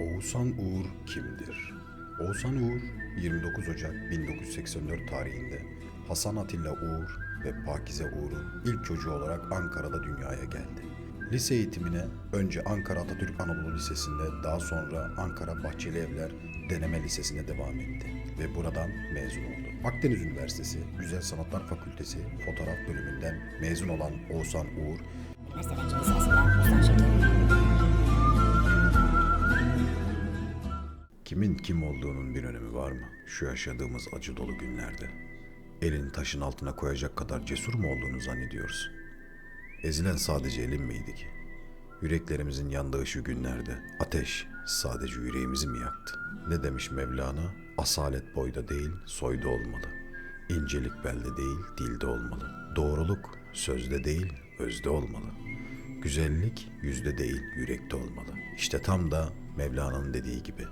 Oğuzhan Uğur kimdir? Oğuzhan Uğur 29 Ocak 1984 tarihinde Hasan Atilla Uğur ve Pakize Uğur'un ilk çocuğu olarak Ankara'da dünyaya geldi. Lise eğitimine önce Ankara Atatürk Anadolu Lisesi'nde daha sonra Ankara Bahçeli Evler Deneme Lisesi'nde devam etti ve buradan mezun oldu. Akdeniz Üniversitesi Güzel Sanatlar Fakültesi Fotoğraf Bölümünden mezun olan Oğuzhan Uğur Üniversiteden Kimin kim olduğunun bir önemi var mı? Şu yaşadığımız acı dolu günlerde. Elini taşın altına koyacak kadar cesur mu olduğunu zannediyoruz? Ezilen sadece elin miydi ki? Yüreklerimizin yandığı şu günlerde ateş sadece yüreğimizi mi yaktı? Ne demiş Mevlana? Asalet boyda değil, soyda olmalı. İncelik belde değil, dilde olmalı. Doğruluk sözde değil, özde olmalı. Güzellik yüzde değil, yürekte olmalı. İşte tam da Mevlana'nın dediği gibi.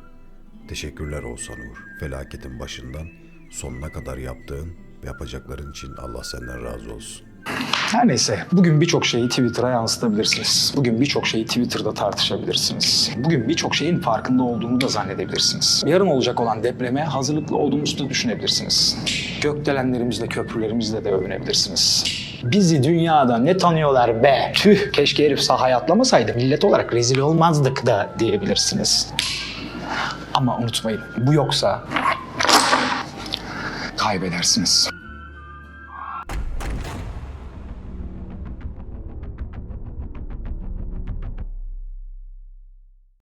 Teşekkürler Oğuzhan Uğur. Felaketin başından sonuna kadar yaptığın ve yapacakların için Allah senden razı olsun. Her neyse, bugün birçok şeyi Twitter'a yansıtabilirsiniz. Bugün birçok şeyi Twitter'da tartışabilirsiniz. Bugün birçok şeyin farkında olduğunu da zannedebilirsiniz. Yarın olacak olan depreme hazırlıklı olduğumuzu da düşünebilirsiniz. Gökdelenlerimizle, köprülerimizle de övünebilirsiniz. Bizi dünyada ne tanıyorlar be? Tüh, keşke herif sahaya atlamasaydı millet olarak rezil olmazdık da diyebilirsiniz. Ama unutmayın, bu yoksa kaybedersiniz.